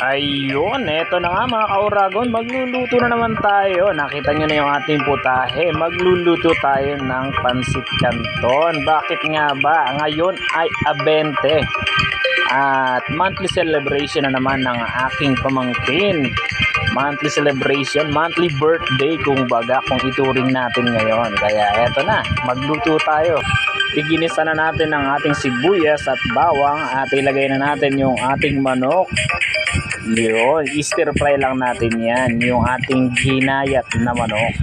Ayun, eto na nga mga kauragon, magluluto na naman tayo. Nakita nyo na yung ating putahe. Magluluto tayo ng pansit canton. Bakit nga ba? Ngayon ay abente. At monthly celebration na naman ng aking pamangkin. Monthly celebration, monthly birthday kung baga kung ituring natin ngayon. Kaya eto na, magluto tayo. Iginisan na natin ang ating sibuyas at bawang at ilagay na natin yung ating manok yun, stir fry lang natin yan, yung ating ginayat na manok.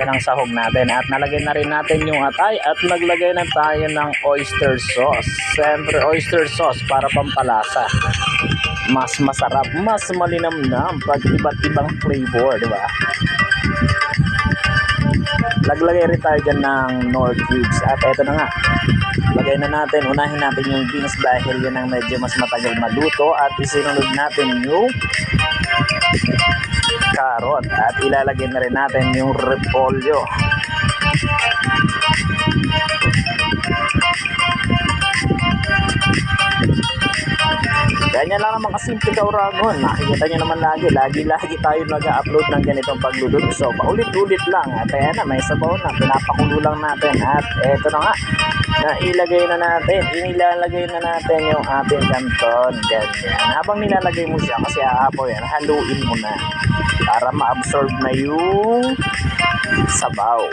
Yan ang sahog natin. At nalagay na rin natin yung atay at naglagay na tayo ng oyster sauce. Siyempre, oyster sauce para pampalasa. Mas masarap, mas malinamnam pag iba't ibang flavor, di ba? Naglagay rin tayo ng Nor cubes. At eto na nga, lagay na natin, unahin natin yung beans dahil yun ang medyo mas matagal maluto at isinunod natin yung carrot at ilalagay na rin natin yung repolyo. Ganyan lang naman kasimple ka Uragon. Nakikita nyo naman lagi. Lagi-lagi tayo nag-upload ng ganitong pagluluto. So, paulit-ulit lang. At ayan na, may sabaw na. Pinapakulo lang natin. At eto na nga. Nailagay na natin. Inilalagay na natin yung ating kanton. Ganyan. Habang nilalagay mo siya, kasi aapaw yan, haluin mo na. Para ma-absorb na yung sabaw.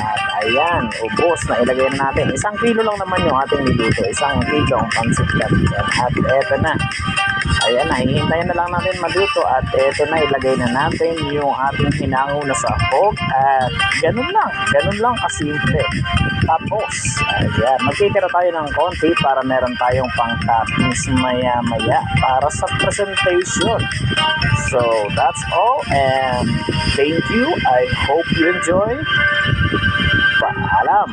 At ayan, ubos na ilagay na natin. Isang kilo lang naman yung ating niluto. Isang kilo ang pansit canton. At eto na. Ayan na, hihintayin na lang natin maluto. At eto na, ilagay na natin yung ating hinango na sahog. At ganun lang. Ganun lang kasimple. Tapos, ayan, magtitira tayo ng konti para meron tayong pang-toppings maya-maya para sa presentation. So, that's all. And thank you. I hope you enjoy. Paalam!